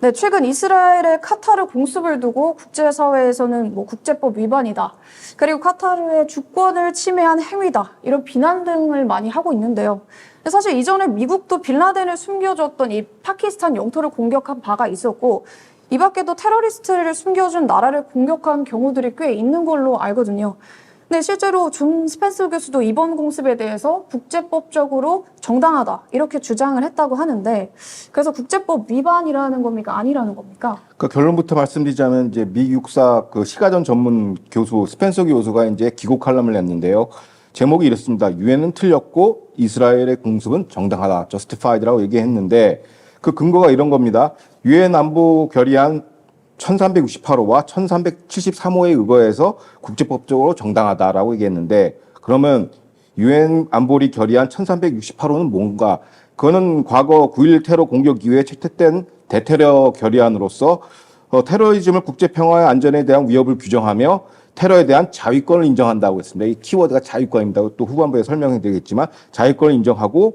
네, 최근 이스라엘의 카타르 공습을 두고 국제사회에서는 뭐 국제법 위반이다. 그리고 카타르의 주권을 침해한 행위다. 이런 비난 등을 많이 하고 있는데요. 사실 이전에 미국도 빌라덴을 숨겨줬던 이 파키스탄 영토를 공격한 바가 있었고, 이 밖에도 테러리스트를 숨겨준 나라를 공격한 경우들이 꽤 있는 걸로 알거든요. 근데 실제로 존 스펜서 교수도 이번 공습에 대해서 국제법적으로 정당하다 이렇게 주장을 했다고 하는데 그래서 국제법 위반이라는 겁니까 아니라는 겁니까? 그 결론부터 말씀드리자면 이제 미 육사 그 시가전 전문 교수 스펜서 교수가 이제 기고 칼럼을 냈는데요. 제목이 이렇습니다. 유엔은 틀렸고 이스라엘의 공습은 정당하다, justified라고 얘기했는데 그 근거가 이런 겁니다. 유엔 안보 결의안 1368호와 1373호에 의거해서 국제법적으로 정당하다라고 얘기했는데 그러면 유엔 안보리 결의안 1368호는 뭔가? 그거는 과거 9.11 테러 공격 이후에 채택된 대테러 결의안으로서 어, 테러리즘을 국제 평화의 안전에 대한 위협을 규정하며 테러에 대한 자위권을 인정한다고 했습니다. 이 키워드가 자위권입니다. 또 후반부에 설명해 드리겠지만 자위권을 인정하고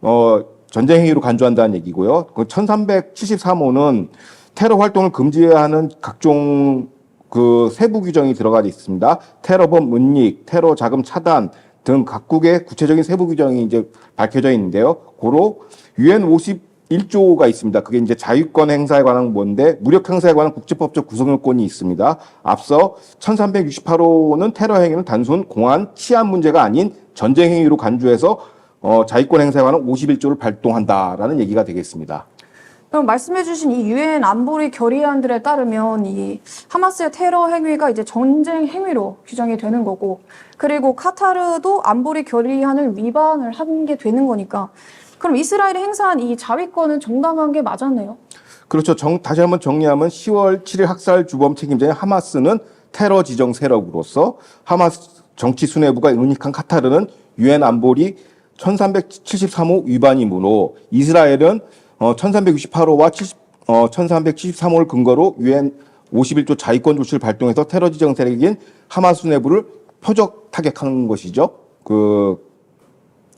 어, 전쟁 행위로 간주한다는 얘기고요. 그 1373호는 테러 활동을 금지해야 하는 각종 그 세부 규정이 들어가 있습니다. 테러범 은닉, 테러 자금 차단 등 각국의 구체적인 세부 규정이 이제 밝혀져 있는데요. 고로 유엔 51조가 있습니다. 그게 이제 자유권 행사에 관한 뭔데 무력 행사에 관한 국제법적 구성 요건이 있습니다. 앞서 1368호는 테러 행위는 단순 공안 치안 문제가 아닌 전쟁 행위로 간주해서 어, 자유권 행사에 관한 51조를 발동한다라는 얘기가 되겠습니다. 그럼 말씀해주신 이 유엔 안보리 결의안들에 따르면 이 하마스의 테러 행위가 이제 전쟁 행위로 규정이 되는 거고 그리고 카타르도 안보리 결의안을 위반을 한 게 되는 거니까 그럼 이스라엘이 행사한 이 자위권은 정당한 게 맞았네요. 그렇죠. 정, 다시 한번 정리하면 10월 7일 학살 주범 책임자인 하마스는 테러 지정 세력으로서 하마스 정치 수뇌부가 은닉한 카타르는 유엔 안보리 1373호 위반이므로 이스라엘은 어, 1368호와 70, 어, 1373호를 근거로 유엔 51조 자위권 조치를 발동해서 테러 지정 세력인 하마스 내부를 표적 타격하는 것이죠. 그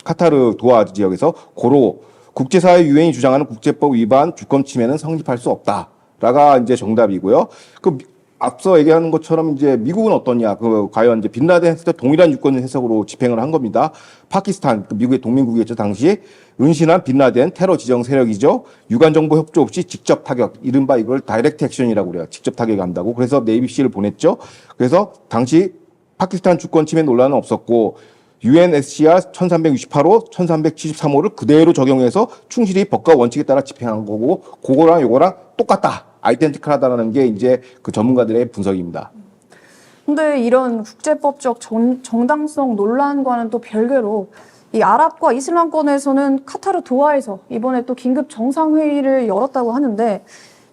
카타르 도하 지역에서 고로 국제사회 유엔이 주장하는 국제법 위반 주권 침해는 성립할 수 없다 라가 이제 정답이고요. 그 미- 앞서 얘기하는 것처럼 이제 미국은 어떠냐? 그 과연 이제 빈라덴 했을 때 동일한 유권 해석으로 집행을 한 겁니다. 파키스탄 그 미국의 동맹국이었죠 당시 은신한 빈라덴 테러 지정 세력이죠. 유관 정보 협조 없이 직접 타격 이른바 이걸 다이렉트 액션이라고 그래요. 직접 타격한다고. 그래서 네이비씨를 보냈죠. 그래서 당시 파키스탄 주권 침해 논란은 없었고 UNSCR 1368호, 1373호를 그대로 적용해서 충실히 법과 원칙에 따라 집행한 거고 그거랑 요거랑 똑같다. 아이덴티컬하다라는 게 이제 그 전문가들의 분석입니다. 근데 이런 국제법적 정, 정당성 논란과는 또 별개로 이 아랍과 이슬람권에서는 카타르 도하에서 이번에 또 긴급 정상회의를 열었다고 하는데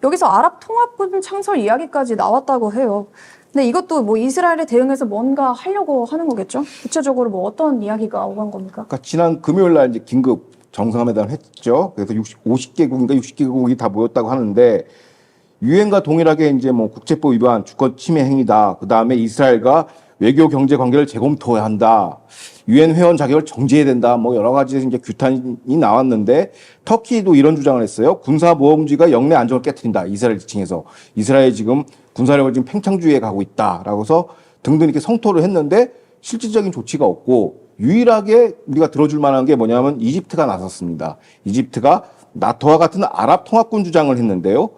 여기서 아랍 통합군 창설 이야기까지 나왔다고 해요. 근데 이것도 뭐 이스라엘에 대응해서 뭔가 하려고 하는 거겠죠? 구체적으로 뭐 어떤 이야기가 오간 겁니까? 그러니까 지난 금요일 날 이제 긴급 정상회담을 했죠. 그래서 60, 50개국인가 60개국이 다 모였다고 하는데 유엔과 동일하게 이제 뭐 국제법 위반, 주권 침해 행위다. 그 다음에 이스라엘과 외교 경제 관계를 재검토해야 한다. 유엔 회원 자격을 정지해야 된다. 뭐 여러 가지 이제 규탄이 나왔는데 터키도 이런 주장을 했어요. 군사 모험주의가 영내 안정을 깨뜨린다. 이스라엘 지층에서 이스라엘 지금 군사력을 지금 팽창주의에 가고 있다라고서 등등 이렇게 성토를 했는데 실질적인 조치가 없고 유일하게 우리가 들어줄 만한 게 뭐냐면 이집트가 나섰습니다. 이집트가 나토와 같은 아랍 통합군 주장을 했는데요.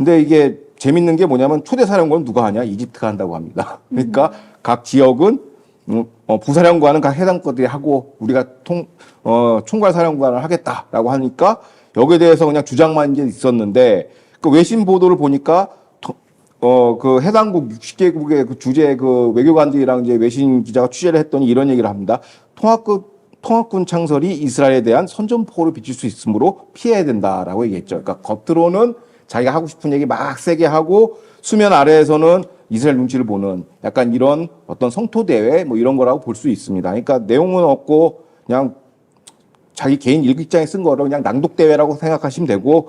근데 이게 재밌는 게 뭐냐면 초대 사령관은 누가 하냐? 이집트가 한다고 합니다. 그러니까 각 지역은 음, 어, 부사령관은 각 해당 것들이 하고 우리가 통, 어, 총괄 사령관을 하겠다라고 하니까 여기에 대해서 그냥 주장만 있었는데 그 외신 보도를 보니까 더- 어, 그 해당국 60개국의 그 주재 그 외교관들이랑 이제 외신 기자가 취재를 했더니 이런 얘기를 합니다. 통합군, 통합군 창설이 이스라엘에 대한 선전포고를 비칠 수 있으므로 피해야 된다라고 얘기했죠. 그러니까 겉으로는 자기가 하고 싶은 얘기 막 세게 하고 수면 아래에서는 이스라엘 눈치를 보는 약간 이런 어떤 성토 대회 뭐 이런 거라고 볼 수 있습니다. 그러니까 내용은 없고 그냥 자기 개인 일기장에 쓴 거를 그냥 낭독 대회라고 생각하시면 되고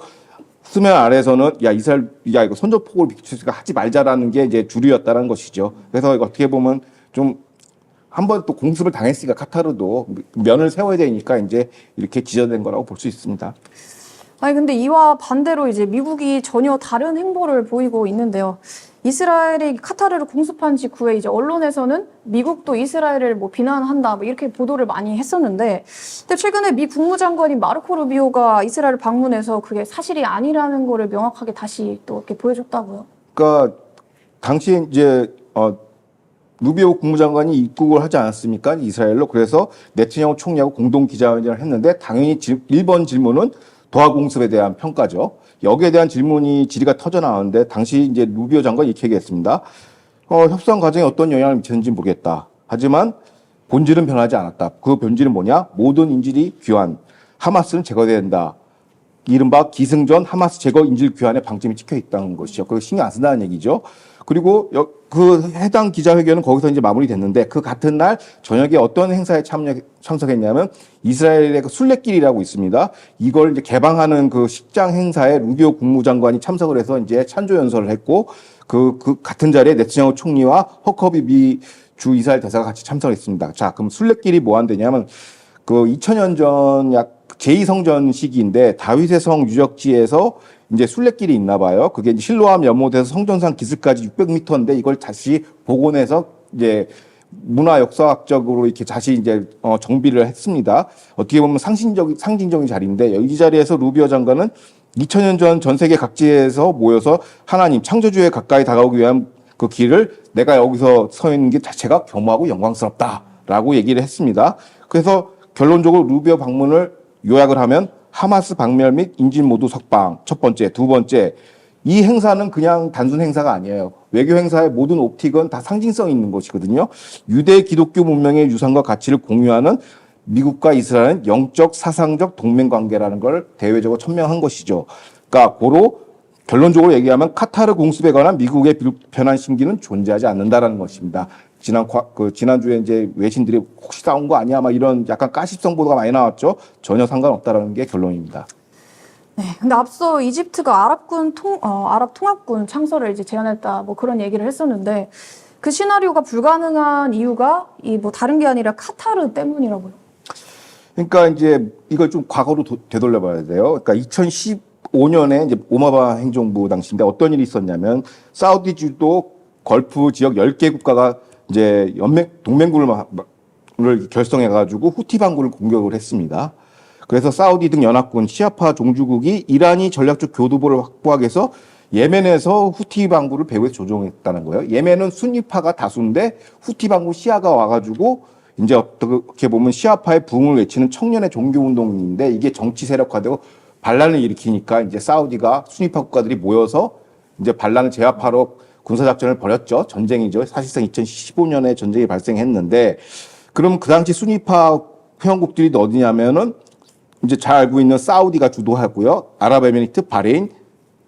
수면 아래에서는 야 이스라엘 야 이거 선전포고를 비추니까 하지 말자라는 게 이제 주류였다는 것이죠. 그래서 이거 어떻게 보면 좀 한 번 또 공습을 당했으니까 카타르도 면을 세워야 되니까 이제 이렇게 지저된 거라고 볼 수 있습니다. 아니 근데 이와 반대로 이제 미국이 전혀 다른 행보를 보이고 있는데요. 이스라엘이 카타르를 공습한 직후에 이제 언론에서는 미국도 이스라엘을 뭐 비난한다 뭐 이렇게 보도를 많이 했었는데 근데 최근에 미 국무장관인 마르코 루비오가 이스라엘 방문해서 그게 사실이 아니라는 거를 명확하게 다시 또 이렇게 보여줬다고요. 그러니까 당시에 이제 어 루비오 국무장관이 입국을 하지 않았습니까? 이스라엘로. 그래서 네트냐후 총리하고 공동 기자회견을 했는데 당연히 질, 1번 질문은 도하 공습에 대한 평가죠. 여기에 대한 질문이 질의가 터져 나왔는데 당시 이제 루비오 장관이 이렇게 얘기했습니다. 어, 협상 과정에 어떤 영향을 미쳤는지 모르겠다. 하지만 본질은 변하지 않았다. 그 본질은 뭐냐? 모든 인질이 귀환. 하마스는 제거돼야 된다. 이른바 기승전 하마스 제거 인질 귀환에 방점이 찍혀 있다는 것이죠. 그걸 신경 안 쓴다는 얘기죠. 그리고 여- 그 해당 기자회견은 거기서 이제 마무리됐는데 그 같은 날 저녁에 어떤 행사에 참여 참석했냐면 이스라엘의 그 순례길이라고 있습니다. 이걸 이제 개방하는 그 식장 행사에 루비오 국무장관이 참석을 해서 이제 찬조 연설을 했고 그, 그 같은 자리에 네트냐후 총리와 허커비 미 주 이스라엘 대사가 같이 참석했습니다. 자, 그럼 순례길이 뭐 한대냐면 그 2000년 전 약 제2성전 시기인데 다윗의 성 유적지에서 이제 순례길이 있나 봐요. 그게 이제 실로암 연못에서 성전산 기슭까지 600m인데 이걸 다시 복원해서 이제 문화 역사학적으로 이렇게 다시 이제 어, 정비를 했습니다. 어떻게 보면 상징적 상징적인 자리인데 이 자리에서 루비오 장관은 2000년 전 전 세계 각지에서 모여서 하나님 창조주에 가까이 다가오기 위한 그 길을 내가 여기서 서 있는 게 자체가 겸허하고 영광스럽다라고 얘기를 했습니다. 그래서 결론적으로 루비오 방문을 요약을 하면 하마스 박멸 및 인질 모두 석방 첫 번째, 두 번째 이 행사는 그냥 단순 행사가 아니에요. 외교 행사의 모든 옵틱은 다 상징성 있는 것이거든요. 유대 기독교 문명의 유산과 가치를 공유하는 미국과 이스라엘은 영적 사상적 동맹 관계라는 걸 대외적으로 천명한 것이죠. 그러니까 고로 결론적으로 얘기하면 카타르 공습에 관한 미국의 불편한 심기는 존재하지 않는다라는 것입니다. 지난 과- 그 지난주에 이제 외신들이 혹시 싸운 거 아니야? 막 이런 약간 가십성 보도가 많이 나왔죠. 전혀 상관없다라는 게 결론입니다. 네, 근데 앞서 이집트가 아랍군 통, 어, 아랍 통합군 창설을 이제 제안했다, 뭐 그런 얘기를 했었는데 그 시나리오가 불가능한 이유가 이 뭐 다른 게 아니라 카타르 때문이라고요. 그러니까 이제 이걸 좀 과거로 도- 되돌려봐야 돼요. 그러니까 2015년에 이제 오바마 행정부 당시인데 어떤 일이 있었냐면 사우디 주도 걸프 지역 10개 국가가 이제 연맹 동맹군을 를 결성해 가지고 후티 반군을 공격을 했습니다. 그래서 사우디 등 연합군 시아파 종주국이 이란이 전략적 교두보를 확보하기 위해서 예멘에서 후티 반군을 배후에 조종했다는 거예요. 예멘은 순위파가 다수인데 후티 반군 시아가 와가지고 이제 어떻게 보면 시아파의 붕을 외치는 청년의 종교 운동인데 이게 정치 세력화되고 반란을 일으키니까 이제 사우디가 순위파 국가들이 모여서 이제 반란을 제압하러 군사작전을 벌였죠. 전쟁이죠. 사실상 2015년에 전쟁이 발생했는데 그럼 그 당시 순위파 회원국들이 어디냐면은 이제 잘 알고 있는 사우디가 주도하고요. 아랍에미리트, 바레인,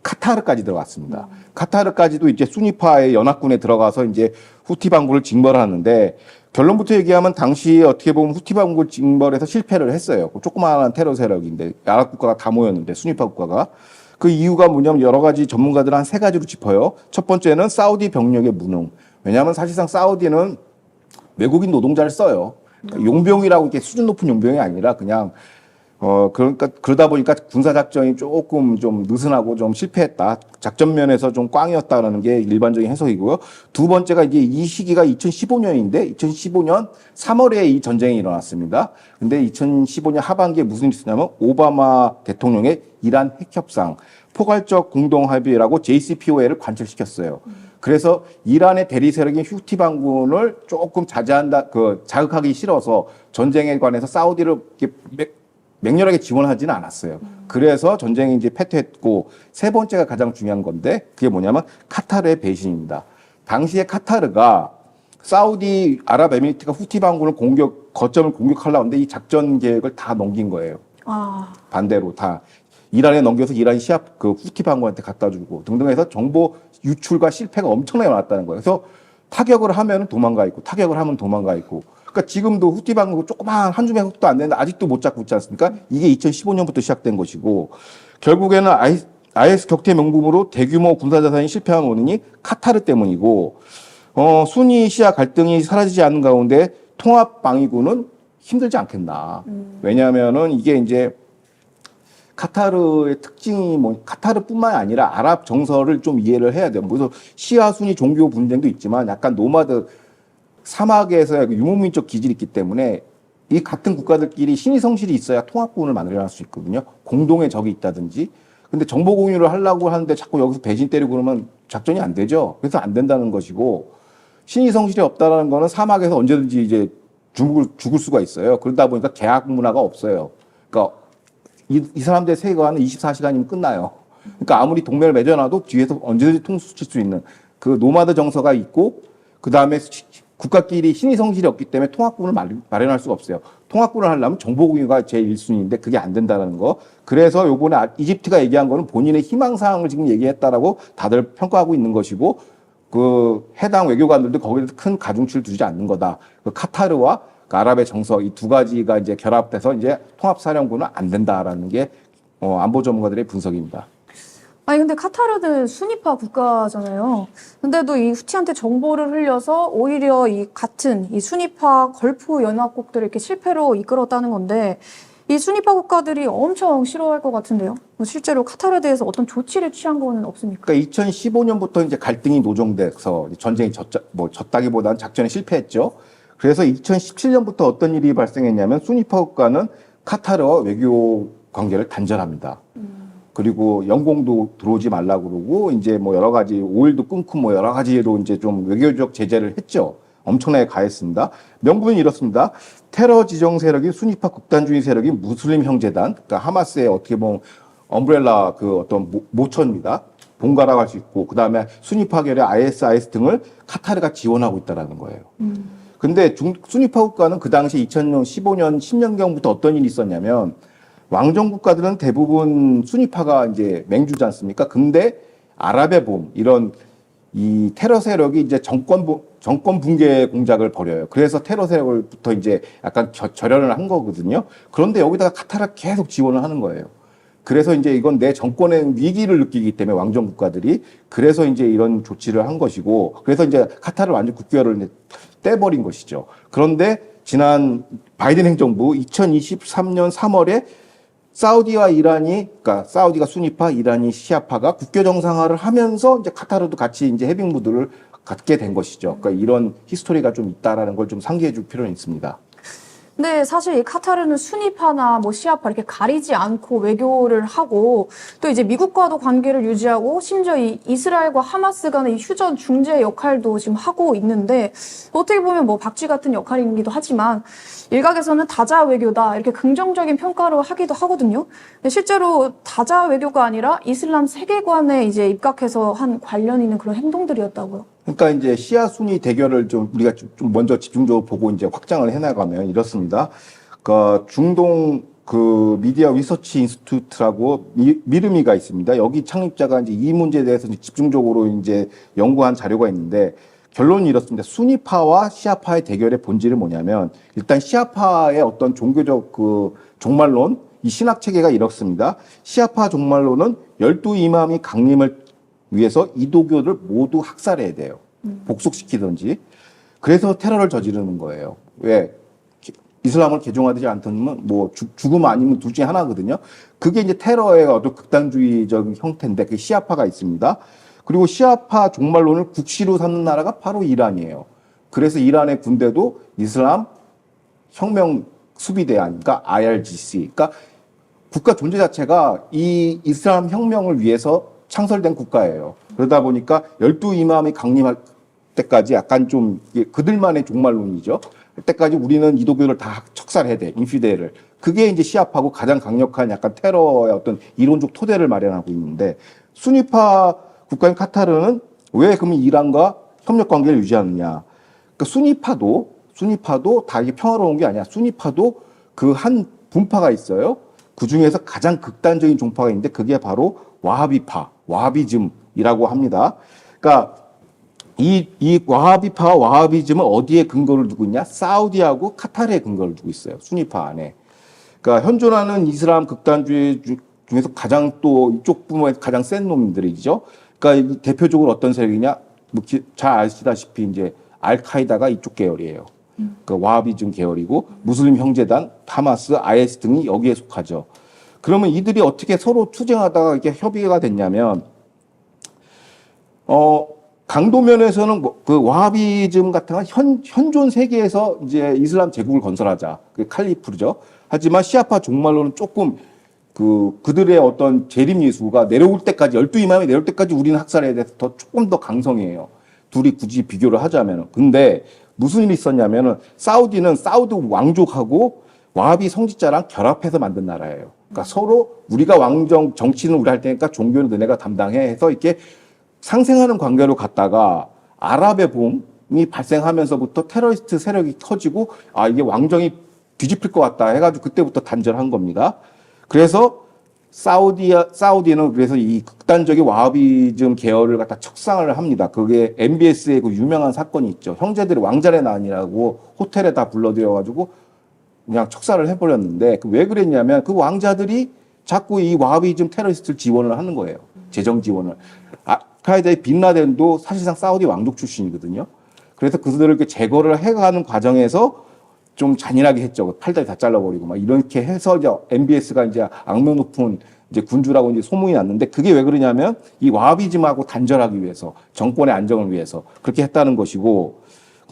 카타르까지 들어갔습니다. 카타르까지도 이제 순위파의 연합군에 들어가서 이제 후티 반군을 징벌하는데 결론부터 얘기하면 당시에 어떻게 보면 후티 반군 징벌에서 실패를 했어요. 그 조그마한 테러 세력인데 아랍 국가가 다 모였는데 순위파 국가가 그 이유가 뭐냐면 여러 가지 전문가들은 한세 가지로 짚어요. 첫 번째는 사우디 병력의 무능. 왜냐하면 사실상 사우디는 외국인 노동자를 써요. 그러니까 용병이라고 이렇게 수준 높은 용병이 아니라 그냥 어 그러니까 그러다 보니까 군사 작전이 조금 좀 느슨하고 좀 실패했다. 작전 면에서 좀 꽝이었다라는 게 일반적인 해석이고요. 두 번째가 이제 이 시기가 2015년인데 2015년 3월에 이 전쟁이 일어났습니다. 근데 2015년 하반기에 무슨 일이 있었냐면 오바마 대통령의 이란 핵 협상 포괄적 공동 합의라고 JCPOA를 관철시켰어요. 그래서 이란의 대리 세력인 휴티 반군을 조금 자제한다, 그 자극하기 싫어서 전쟁에 관해서 사우디를 이렇게 맹- 맹렬하게 지원하지는 않았어요. 그래서 전쟁이 이제 패퇴했고 세 번째가 가장 중요한 건데 그게 뭐냐면 카타르의 배신입니다. 당시에 카타르가 사우디 아랍에미리트가 후티 반군을 공격 거점을 공격하려고 하는데 이 작전 계획을 다 넘긴 거예요. 아, 반대로 다 이란에 넘겨서 이란 시합 그 후티 반군한테 갖다 주고 등등해서 정보 유출과 실패가 엄청나게 많았다는 거예요. 그래서 타격을 하면 도망가 있고 타격을 하면 도망가 있고. 그러니까 지금도 후티 반군 조그만 한 줌의 흙도 안 되는데 아직도 못 잡고 있지 않습니까? 이게 2015년부터 시작된 것이고 결국에는 아이, IS 격퇴 명분으로 대규모 군사 자산이 실패한 원인이 카타르 때문이고 어, 순위 시아 갈등이 사라지지 않는 가운데 통합 방위군은 힘들지 않겠나. 왜냐하면은 이게 이제 카타르의 특징이 뭐 카타르뿐만 아니라 아랍 정서를 좀 이해를 해야 돼요. 무슨 시아 순위 종교 분쟁도 있지만 약간 노마드 사막에서 유목민족 기질이 있기 때문에 이 같은 국가들끼리 신의 성실이 있어야 통합군을 만들어낼 수 있거든요. 공동의 적이 있다든지. 근데 정보 공유를 하려고 하는데 자꾸 여기서 배신 때리고 그러면 작전이 안 되죠. 그래서 안 된다는 것이고 신의 성실이 없다라는 거는 사막에서 언제든지 이제 죽을, 죽을 수가 있어요. 그러다 보니까 계약 문화가 없어요. 그러니까 이, 이 사람들의 세계관은 24시간이면 끝나요. 그러니까 아무리 동맹을 맺어놔도 뒤에서 언제든지 통수 칠 수 있는 그 노마드 정서가 있고 그 다음에 국가끼리 신의 성실이 없기 때문에 통합군을 마- 마련할 수가 없어요. 통합군을 하려면 정보 공유가 제일 1순위인데 그게 안 된다는 거. 그래서 요번에 아- 이집트가 얘기한 거는 본인의 희망 사항을 지금 얘기했다라고 다들 평가하고 있는 것이고 그 해당 외교관들도 거기에 큰 가중치를 두지 않는 거다. 그 카타르와 그 아랍의 정서 이두 가지가 이제 결합돼서 이제 통합사령부는 안 된다라는 게 어, 안보 전문가들의 분석입니다. 아니 근데 카타르는 순위파 국가잖아요. 근데도 이 후티한테 정보를 흘려서 오히려 이 같은 이 순위파 걸프 연합국들을 이렇게 실패로 이끌었다는 건데 이 순위파 국가들이 엄청 싫어할 것 같은데요. 뭐 실제로 카타르에 대해서 어떤 조치를 취한 거는 없습니까? 그러니까 2015년부터 이제 갈등이 노정돼서 전쟁이 졌, 뭐 졌다기보다는 작전에 실패했죠. 그래서 2017년부터 어떤 일이 발생했냐면 순위파 국가는 카타르와 외교 관계를 단절합니다. 그리고 연공도 들어오지 말라고 그러고 이제 뭐 여러 가지 오일도 끊고 뭐 여러 가지로 이제 좀 외교적 제재를 했죠. 엄청나게 가했습니다. 명분은 이렇습니다. 테러 지정 세력인 순위파 극단주의 세력인 무슬림 형제단, 그러니까 하마스의 어떻게 보면 엄브렐라 그 어떤 모- 모처입니다. 본가라고 할 수 있고 그 다음에 순위파 계열의 ISIS 등을 카타르가 지원하고 있다라는 거예요. 근데 중, 순위파 국가는 그 당시 2015년 10년경부터 어떤 일이 있었냐면 왕정 국가들은 대부분 순위파가 이제 맹주지 않습니까? 근데 아랍의 봄 이런 이 테러 세력이 이제 정권 부- 정권 붕괴 공작을 벌여요. 그래서 테러 세력을부터 이제 약간 겨- 절연을 한 거거든요. 그런데 여기다가 카타르가 계속 지원을 하는 거예요. 그래서 이제 이건 내 정권의 위기를 느끼기 때문에 왕정 국가들이 그래서 이제 이런 조치를 한 것이고 그래서 이제 카타르 완전 국교를 떼버린 것이죠. 그런데 지난 바이든 행정부 2023년 3월에 사우디와 이란이 그러니까 사우디가 순위파, 이란이 시아파가 국교 정상화를 하면서 이제 카타르도 같이 이제 해빙 무드를 갖게 된 것이죠. 그러니까 이런 히스토리가 좀 있다라는 걸 좀 상기해 줄 필요는 있습니다. 근데 사실 이 카타르는 순위파나 뭐 시아파 이렇게 가리지 않고 외교를 하고 또 이제 미국과도 관계를 유지하고 심지어 이 이스라엘과 하마스 간의 이 휴전 중재 역할도 지금 하고 있는데 어떻게 보면 뭐 박쥐 같은 역할이기도 하지만 일각에서는 다자 외교다 이렇게 긍정적인 평가를 하기도 하거든요. 근데 실제로 다자 외교가 아니라 이슬람 세계관에 이제 입각해서 한 관련 있는 그런 행동들이었다고요. 그러니까 이제 시아 순위 대결을 좀 우리가 좀- 좀 먼저 집중적으로 보고 이제 확장을 해나가면 이렇습니다. 그 중동 그 미디어 리서치 인스튜트라고 미, 미르미가 있습니다. 여기 창립자가 이제 이 문제에 대해서 집중적으로 이제 연구한 자료가 있는데 결론이 이렇습니다. 순위파와 시아파의 대결의 본질은 뭐냐면 일단 시아파의 어떤 종교적 그 종말론 이 신학 체계가 이렇습니다. 시아파 종말론은 열두 이맘이 강림을 위해서 이도교를 모두 학살해야 돼요. 복속시키든지. 그래서 테러를 저지르는 거예요. 왜? 기- 이슬람을 개종하지 않다면 뭐 죽- 죽음 아니면 둘 중에 하나거든요. 그게 이제 테러의 어떤 극단주의적 형태인데 그 시아파가 있습니다. 그리고 시아파 종말론을 국시로 삼는 나라가 바로 이란이에요. 그래서 이란의 군대도 이슬람 혁명 수비대안, 그러니까 IRGC, 그러니까 국가 존재 자체가 이 이슬람 혁명을 위해서 창설된 국가예요. 그러다 보니까 열두 이맘이 강림할 때까지 약간 좀 그들만의 종말론이죠. 그때까지 우리는 이도교를 다 척살해야 돼, 인피데를. 그게 이제 시합하고 가장 강력한 약간 테러의 어떤 이론적 토대를 마련하고 있는데 순위파 국가인 카타르는 왜 그러면 이란과 협력 관계를 유지하느냐? 그러니까 순위파도 순위파도 다 이게 평화로운 게 아니야. 순위파도 그 한 분파가 있어요. 그 중에서 가장 극단적인 종파가 있는데 그게 바로 와하비파, 와하비즘이라고 합니다. 그러니까 이, 이 와하비파와 와하비즘은 어디에 근거를 두고 있냐? 사우디하고 카타르에 근거를 두고 있어요. 순위파 안에. 그러니까 현존하는 이슬람 극단주의 주- 중에서 가장 또 이쪽 부모에 가장 센 놈들이죠. 그러니까 이 대표적으로 어떤 세력이냐? 뭐 기- 잘 아시다시피 이제 알카이다가 이쪽 계열이에요. 그 와하비즘 계열이고 무슬림 형제단, 하마스, IS 등이 여기에 속하죠. 그러면 이들이 어떻게 서로 투쟁하다가 이게 협의가 됐냐면 어 강도면에서는 뭐 그 와하비즘 같은 건 현, 현존 세계에서 이제 이슬람 제국을 건설하자. 그 칼리프르죠. 하지만 시아파 종말로는 조금 그 그들의 어떤 재림 예수가 내려올 때까지 열두 이맘이 내려올 때까지 우리는 학살에 대해서 더 조금 더 강성해요. 둘이 굳이 비교를 하자면은. 근데 무슨 일이 있었냐면은 사우디는 사우디 왕족하고 와하비 성직자랑 결합해서 만든 나라예요. 그러니까 서로 우리가 왕정 정치는 우리 할 테니까 종교는 너네가 담당해 해서 이렇게 상생하는 관계로 갔다가 아랍의 봄이 발생하면서부터 테러리스트 세력이 터지고 아 이게 왕정이 뒤집힐 것 같다 해가지고 그때부터 단절한 겁니다. 그래서 사우디아 사우디는 그래서 이 극단적인 와하비즘 계열을 갖다 척상을 합니다. 그게 MBS의 그 유명한 사건이 있죠. 형제들이 왕자의 난이라고 호텔에 다 불러들여가지고 그냥 척사를 해버렸는데 그왜 그랬냐면 그 왕자들이 자꾸 이 와하비즘 테러리스트를 지원을 하는 거예요. 재정 지원을. 아카이다의 빈라덴도 사실상 사우디 왕족 출신이거든요. 그래서 그들을 이렇게 제거를 해가는 과정에서 좀 잔인하게 했죠. 팔다리 다 잘라버리고 막 이렇게 해서 이제 MBS가 이제 악명 높은 이제 군주라고 이제 소문이 났는데 그게 왜 그러냐면 이 와하비즘하고 단절하기 위해서 정권의 안정을 위해서 그렇게 했다는 것이고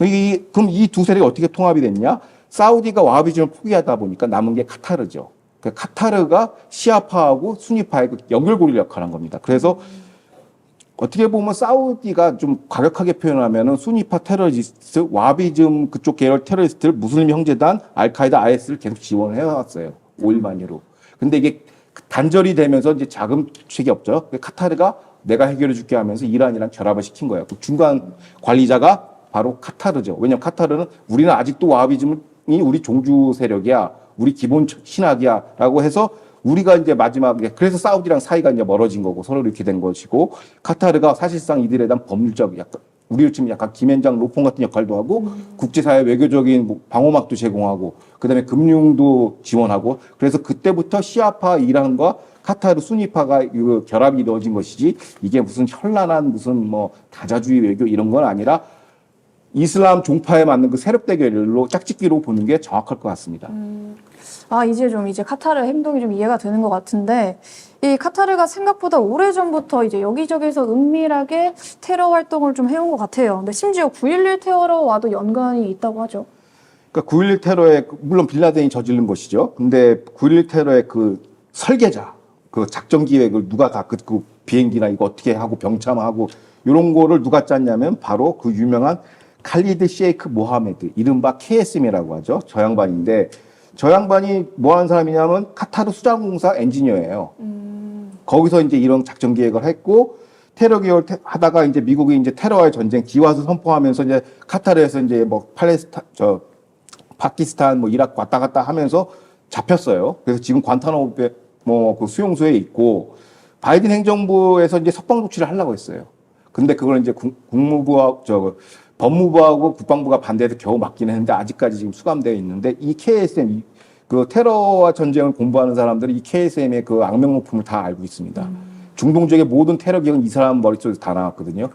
이- 그럼 이 두 세력이 어떻게 통합이 됐냐? 사우디가 와하비즘을 포기하다 보니까 남은 게 카타르죠. 그 카타르가 시아파하고 수니파의 그 연결고리 역할을 한 겁니다. 그래서 어떻게 보면 사우디가 좀 과격하게 표현하면은 수니파 테러리스트, 와비즘 그쪽 계열 테러리스트를 무슬림 형제단, 알카이다, IS를 계속 지원을 해왔어요. 5일만으로. 근데 이게 단절이 되면서 이제 자금책이 없죠. 그 카타르가 내가 해결해 줄게 하면서 이란이랑 결합을 시킨 거예요. 그 중간 관리자가 바로 카타르죠. 왜냐면 카타르는 우리는 아직도 와비즘이 우리 종주 세력이야. 우리 기본 신학이야. 라고 해서 우리가 이제 마지막에 그래서 사우디랑 사이가 이제 멀어진 거고 서로 이렇게 된 것이고 카타르가 사실상 이들에 대한 법률적 약간 우리 요즘 약간 김현장 로폰 같은 역할도 하고 국제사회 외교적인 뭐 방어막도 제공하고 그다음에 금융도 지원하고 그래서 그때부터 시아파 이란과 카타르 수니파가 그 결합이 이루어진 것이지 이게 무슨 현란한 무슨 뭐 다자주의 외교 이런 건 아니라 이슬람 종파에 맞는 그 세력 대결로 짝짓기로 보는 게 정확할 것 같습니다. 아, 이제 좀 이제 카타르 행동이 좀 이해가 되는 것 같은데, 이 카타르가 생각보다 오래 전부터 이제 여기저기서 은밀하게 테러 활동을 좀 해온 것 같아요. 근데 심지어 9.11 테러와도 연관이 있다고 하죠. 그러니까 9.11 테러에 물론 빌라덴이 저지른 것이죠. 근데 9.11 테러의 그 설계자, 그 작전 기획을 누가 다그 비행기나 이거 어떻게 하고 병참하고 이런 거를 누가 짰냐면 바로 그 유명한 칼리드 셰이크 모하메드 이른바 KSM이라고 하죠. 저 양반인데 저 양반이 뭐 하는 사람이냐면 카타르 수자공사 엔지니어예요. 거기서 이제 이런 작전 기획을 했고 테러 기획을 태- 하다가 이제 미국이 이제 테러와의 전쟁 기와서 선포하면서 이제 카타르에서 이제 뭐 팔레스타 저 파키스탄 뭐 이라크 왔다 갔다 하면서 잡혔어요. 그래서 지금 관타나모 뭐그 수용소에 있고 바이든 행정부에서 이제 석방 조치를 하려고 했어요. 근데 그걸 이제 국, 국무부하고 저 법무부하고 국방부가 반대해서 겨우 막긴 했는데 아직까지 지금 수감되어 있는데 이 KSM 이- 그 테러와 전쟁을 공부하는 사람들이 이 KSM의 그 악명 높음을 다 알고 있습니다. 중동 지역의 모든 테러 기억은 이 사람 머릿속에서 다 나왔거든요.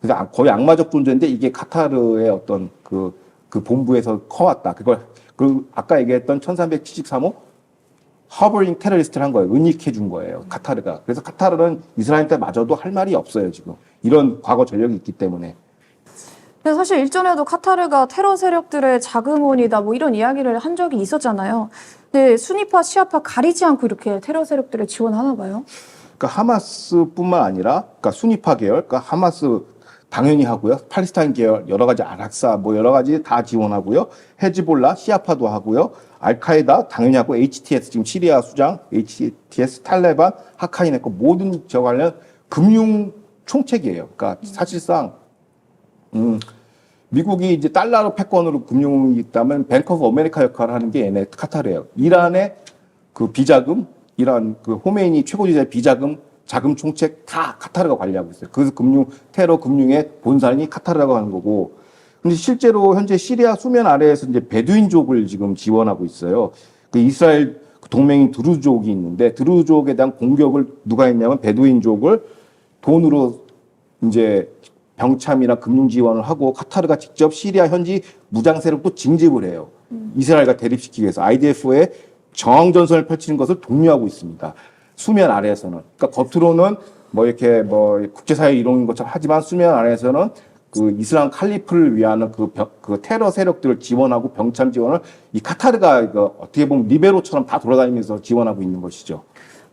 그래서 아- 거의 악마적 존재인데 이게 카타르의 어떤 그, 그 본부에서 커왔다. 그걸, 그 아까 얘기했던 1373호 허버링 테러리스트를 한 거예요. 은닉해 준 거예요. 카타르가. 그래서 카타르는 이스라엘한테 마저도 할 말이 없어요, 지금. 이런 과거 전력이 있기 때문에. 근데 사실 일전에도 카타르가 테러 세력들의 자금원이다 뭐 이런 이야기를 한 적이 있었잖아요. 근데 순위파, 시아파 가리지 않고 이렇게 테러 세력들을 지원하나 봐요. 그러니까 하마스뿐만 아니라 그러니까 순위파 계열, 그러니까 하마스 당연히 하고요. 팔레스타인 계열 여러 가지 아락사 뭐 여러 가지 다 지원하고요. 헤즈볼라, 시아파도 하고요. 알카에다 당연히 하고 HTS 지금 시리아 수장, HTS 탈레반, 하카인 거 모든 저 관련 금융 총책이에요. 그러니까 사실상 음, 미국이 이제 달러로 패권으로 금융이 있다면 뱅크 오브 아메리카 역할을 하는 게 얘네 카타르예요. 이란의 그 비자금, 이란 그 호메이니 최고지사의 비자금, 자금 총책 다 카타르가 관리하고 있어요. 그 금융 테러 금융의 본산이 카타르라고 하는 거고. 근데 실제로 현재 시리아 수면 아래에서 이제 베두인족을 지금 지원하고 있어요. 그 이스라엘 그 동맹인 드루족이 있는데 드루족에 대한 공격을 누가 했냐면 베두인족을 돈으로 이제 병참이나 금융 지원을 하고 카타르가 직접 시리아 현지 무장 세력도 징집을 해요. 이스라엘과 대립시키기 위해서 IDF의 저항 전선을 펼치는 것을 독려하고 있습니다. 수면 아래에서는. 그러니까 겉으로는 뭐 이렇게 뭐 국제사회 이론인 것처럼 하지만 수면 아래에서는 그 이슬람 칼리프를 위한 그, 병- 그 테러 세력들을 지원하고 병참 지원을 이 카타르가 이거 어떻게 보면 리베로처럼 다 돌아다니면서 지원하고 있는 것이죠.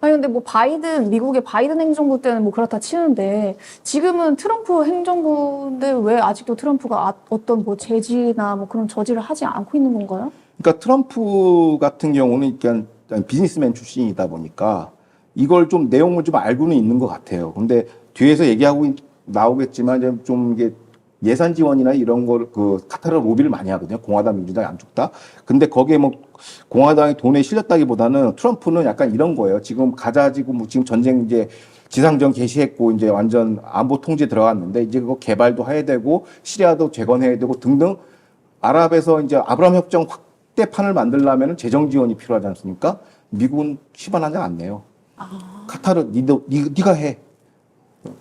아니 근데 뭐 바이든 미국의 바이든 행정부 때는 뭐 그렇다 치는데 지금은 트럼프 행정부인데 왜 아직도 트럼프가 아- 어떤 뭐 제지나 뭐 그런 저지를 하지 않고 있는 건가요? 그러니까 트럼프 같은 경우는 그냥 비즈니스맨 출신이다 보니까 이걸 좀 내용을 좀 알고는 있는 것 같아요. 근데 뒤에서 얘기하고 있- 나오겠지만 좀 이게 예산 지원이나 이런 걸 그 카타르 로비를 많이 하거든요. 공화당, 민주당 양쪽 다. 근데 거기에 뭐 공화당이 돈에 실렸다기보다는 트럼프는 약간 이런 거예요. 지금 가자 지금 뭐 지금 전쟁 이제 지상전 개시했고 이제 완전 안보 통제 들어갔는데 이제 그거 개발도 해야 되고 시리아도 재건해야 되고 등등 아랍에서 이제 아브라함 협정 확대판을 만들려면 재정 지원이 필요하지 않습니까? 미국은 10원 한장안 내요. 카타르 니도 니, 네가 해.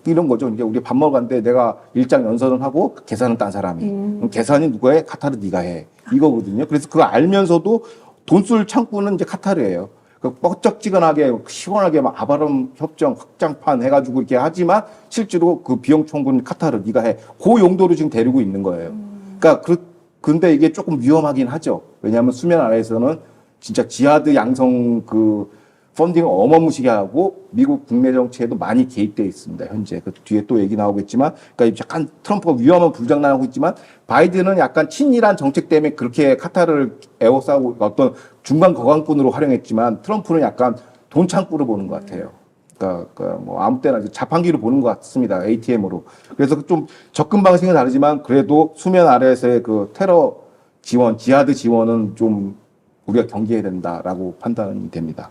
이런 거죠. 이제 우리 밥 먹으러 갔는데 내가 일장 연설을 하고 계산은 딴 사람이. 그럼 계산이 누가 해? 카타르 네가 해. 이거거든요. 그래서 그거 알면서도 돈 쓸 창구는 이제 카타르예요. 그 뻑적지근하게 시원하게 막 아바람 협정 확장판 해가지고 이렇게 하지만 실제로 그 비용 청구는 카타르 네가 해. 그 용도로 지금 데리고 있는 거예요. 그러니까 그 근데 이게 조금 위험하긴 하죠. 왜냐하면 수면 아래에서는 진짜 지하드 양성 그 펀딩을 어마무시게 하고 미국 국내 정치에도 많이 개입돼 있습니다. 현재 그 뒤에 또 얘기 나오겠지만, 그러니까 약간 트럼프가 위험한 불장난하고 있지만 바이든은 약간 친이란 정책 때문에 그렇게 카타르를 에워싸고 어떤 중간 거강꾼으로 활용했지만 트럼프는 약간 돈 창구로 보는 것 같아요. 그러니까, 그러니까 뭐 아무 때나 자판기로 보는 것 같습니다. ATM으로. 그래서 좀 접근 방식은 다르지만 그래도 수면 아래에서의 그 테러 지원, 지하드 지원은 좀 우리가 경계해야 된다라고 판단이 됩니다.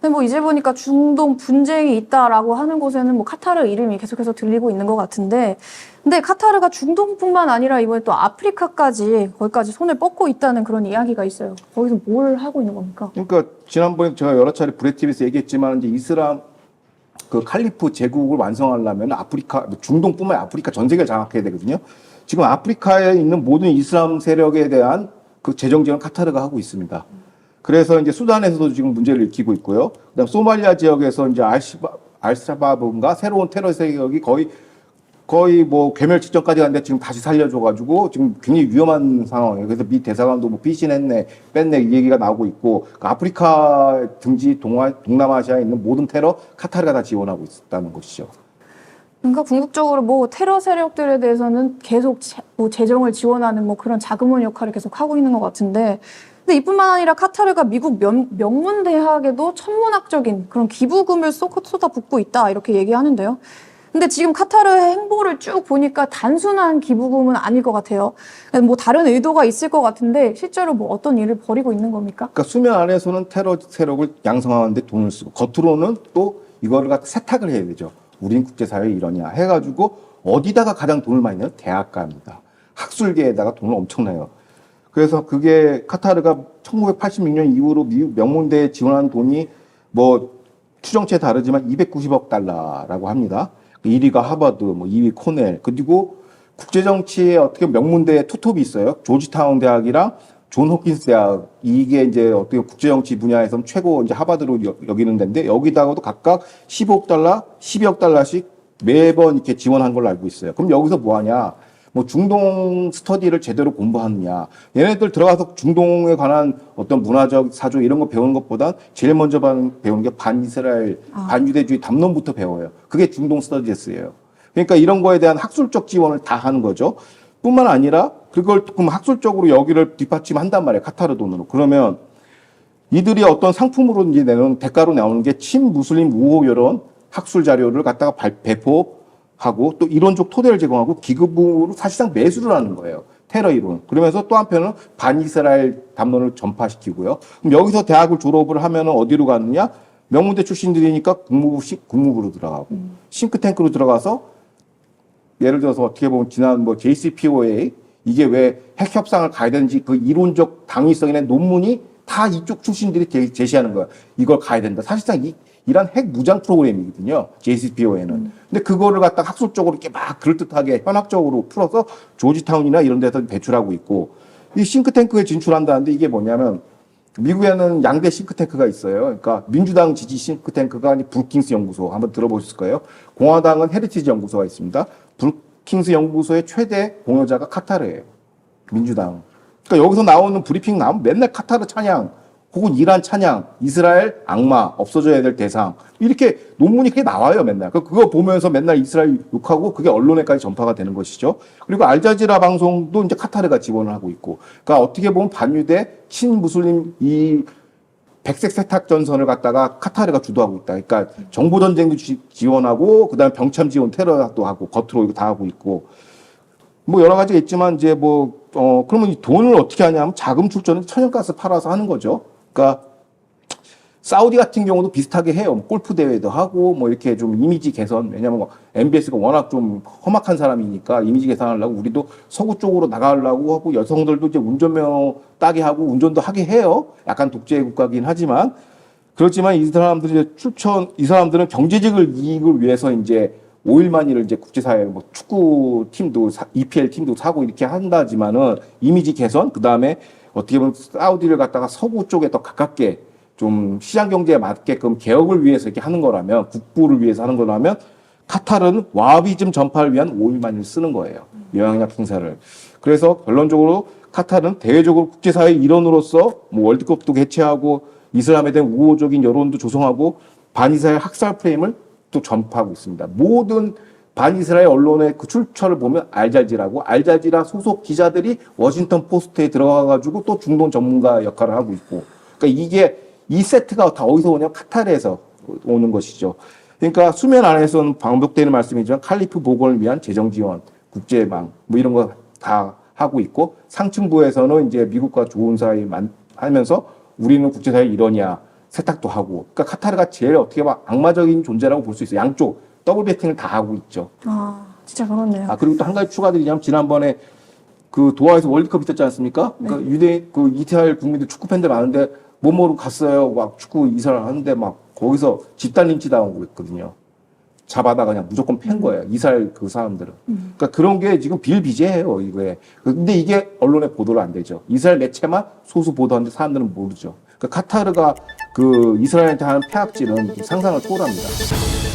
근데 뭐 이제 보니까 중동 분쟁이 있다라고 하는 곳에는 뭐 카타르 이름이 계속해서 들리고 있는 것 같은데, 근데 카타르가 중동뿐만 아니라 이번에 또 아프리카까지 거기까지 손을 뻗고 있다는 그런 이야기가 있어요. 거기서 뭘 하고 있는 겁니까? 그러니까 지난번에 제가 여러 차례 브레티비에서 얘기했지만 이제 이슬람 그 칼리프 제국을 완성하려면 아프리카 중동뿐만 아프리카 전 세계를 장악해야 되거든요. 지금 아프리카에 있는 모든 이슬람 세력에 대한 그 재정 지원 카타르가 하고 있습니다. 그래서 이제 수단에서도 지금 문제를 일으키고 있고요. 그다음 소말리아 지역에서 이제 알시바 알샤바브인가 새로운 테러 세력이 거의 거의 뭐 괴멸 직전까지 갔는데 지금 다시 살려줘가지고 지금 굉장히 위험한 상황이에요. 그래서 미 대사관도 뭐 피신했네, 뺐네 이 얘기가 나오고 있고 그 아프리카 등지 동아, 동남아시아에 있는 모든 테러 카타르가 다 지원하고 있다는 것이죠. 그러니까 궁극적으로 뭐 테러 세력들에 대해서는 계속 재, 뭐 재정을 지원하는 뭐 그런 자금원 역할을 계속 하고 있는 것 같은데 근데 이뿐만 아니라 카타르가 미국 명, 명문 대학에도 천문학적인 그런 기부금을 쏟, 쏟아붓고 있다 이렇게 얘기하는데요. 근데 지금 카타르의 행보를 쭉 보니까 단순한 기부금은 아닐 것 같아요. 뭐 다른 의도가 있을 것 같은데 실제로 뭐 어떤 일을 벌이고 있는 겁니까? 그러니까 수면 안에서는 테러 세력을 양성하는데 돈을 쓰고 겉으로는 또 이거를 갖다 세탁을 해야 되죠. 우린 국제사회 이러냐 해가지고 어디다가 가장 돈을 많이 내요? 대학가입니다. 학술계에다가 돈을 엄청나요. 그래서 그게 카타르가 1986년 이후로 미국 명문대에 지원한 돈이 뭐 추정치에 다르지만 290억 달러라고 합니다. 1위가 하버드, 뭐 2위 코넬, 그리고 국제 정치에 어떻게 명문대 투톱이 있어요. 조지타운 대학이랑 존 호킨스 대학 이게 이제 어떻게 국제 정치 분야에서 최고 이제 하버드로 여- 여기는 데인데 여기다가도 각각 15억 달러, 12억 달러씩 매번 이렇게 지원한 걸로 알고 있어요. 그럼 여기서 뭐 하냐? 뭐 중동 스터디를 제대로 공부하느냐. 얘네들 들어가서 중동에 관한 어떤 문화적 사조 이런 거 배우는 것보다 제일 먼저 반- 배우는 게 반이스라엘, 반유대주의 담론부터 배워요. 그게 중동 스터디스예요. 그러니까 이런 거에 대한 학술적 지원을 다 하는 거죠. 뿐만 아니라 그걸 그럼 학술적으로 여기를 뒷받침한단 말이에요. 카타르 돈으로. 그러면 이들이 어떤 상품으로 이제 내는 대가로 나오는 게 친무슬림 우호 여론 학술 자료를 갖다가 발- 배포 하고 또 이론적 토대를 제공하고 기급으로 사실상 매수를 하는 거예요. 테러 이론. 그러면서 또 한편은 반이스라엘 담론을 전파시키고요. 그럼 여기서 대학을 졸업을 하면은 어디로 가느냐? 명문대 출신들이니까 국무부 시- 국무부로 들어가고 싱크탱크로 들어가서 예를 들어서 어떻게 보면 지난 뭐 JCPOA 이게 왜 핵 협상을 가야 되는지 그 이론적 당위성 있는 논문이 다 이쪽 출신들이 제- 제시하는 거야. 이걸 가야 된다. 사실상 이, 이란 핵 무장 프로그램이거든요. JCPOA는. 근데 그거를 갖다가 학술적으로 이렇게 막 그럴듯하게 현학적으로 풀어서 조지타운이나 이런 데서 배출하고 있고 이 싱크탱크에 진출한다는데 이게 뭐냐면 미국에는 양대 싱크탱크가 있어요. 그러니까 민주당 지지 싱크탱크가 브루킹스 연구소 한번 들어보셨을 거예요. 공화당은 헤리티지 연구소가 있습니다. 브루킹스 연구소의 최대 공여자가 카타르예요. 민주당. 그러니까 여기서 나오는 브리핑 나오면 맨날 카타르 찬양, 혹은 이란 찬양, 이스라엘 악마, 없어져야 될 대상 이렇게 논문이 그게 나와요 맨날. 그- 그거 보면서 맨날 이스라엘 욕하고 그게 언론에까지 전파가 되는 것이죠. 그리고 알자지라 방송도 이제 카타르가 지원을 하고 있고, 그러니까 어떻게 보면 반유대 친무슬림 이 백색 세탁 전선을 갖다가 카타르가 주도하고 있다. 그러니까 정보 전쟁도 지- 지원하고 그다음에 병참 지원 테러도 하고 겉으로 이거 다 하고 있고 뭐 여러 가지가 있지만 이제 뭐 어 그러면 이 돈을 어떻게 하냐면 자금 출전은 천연가스 팔아서 하는 거죠. 그러니까 사우디 같은 경우도 비슷하게 해요. 뭐 골프 대회도 하고 뭐 이렇게 좀 이미지 개선. 왜냐면 뭐 MBS가 워낙 좀 험악한 사람이니까 이미지 개선하려고 우리도 서구 쪽으로 나가려고 하고 여성들도 이제 운전면허 따게 하고 운전도 하게 해요. 약간 독재 국가긴 하지만 그렇지만 이 사람들이 출천 이 사람들은 경제적을 이익을 위해서 이제 오일만이를 이제 국제사회 뭐 축구 팀도 사, EPL 팀도 사고 이렇게 한다지만은 이미지 개선 그 다음에 어떻게 보면 사우디를 갖다가 서구 쪽에 더 가깝게 좀 시장 경제에 맞게끔 개혁을 위해서 이렇게 하는 거라면 국부를 위해서 하는 거라면 카타르는 와하비즘 전파를 위한 오일만을 쓰는 거예요. 영향력 행사를. 그래서 결론적으로 카타르는 대외적으로 국제사회 일원으로서 뭐 월드컵도 개최하고 이슬람에 대한 우호적인 여론도 조성하고 반이스라엘 학살 프레임을 또 전파하고 있습니다. 모든 반이스라엘 언론의 그 출처를 보면 알자지라고 알자지라 소속 기자들이 워싱턴 포스트에 들어가 가지고 또 중동 전문가 역할을 하고 있고 그러니까 이게 이 세트가 다 어디서 오냐 카타르에서 오는 것이죠. 그러니까 수면 안에서는 반복되는 말씀이지만 칼리프 보건을 위한 재정 지원, 국제망 뭐 이런 거 다 하고 있고 상층부에서는 이제 미국과 좋은 사이 만- 하면서 우리는 국제사회 일원이야 세탁도 하고 그러니까 카타르가 제일 어떻게 봐 악마적인 존재라고 볼 수 있어요. 양쪽 더블 배팅을 다 하고 있죠. 아, 진짜 그렇네요. 아 그리고 또 한 가지 추가드리자면 지난번에 그 도하에서 월드컵 있었지 않습니까? 그러니까 유대 그 이스라엘 국민들 축구 팬들 많은데 못 모르고 갔어요. 막 축구 이스라엘 하는데 막 거기서 집단 린치 당하고 있거든요. 잡아다가 그냥 무조건 팬 거예요. 이스라엘 그 사람들은. 그러니까 그런 게 지금 비일비재해요, 이거에. 근데 이게 언론에 보도를 안 되죠. 이스라엘 매체만 소수 보도하는데 사람들은 모르죠. 그러니까 카타르가 그 이스라엘한테 하는 폐악질은 상상을 초월합니다.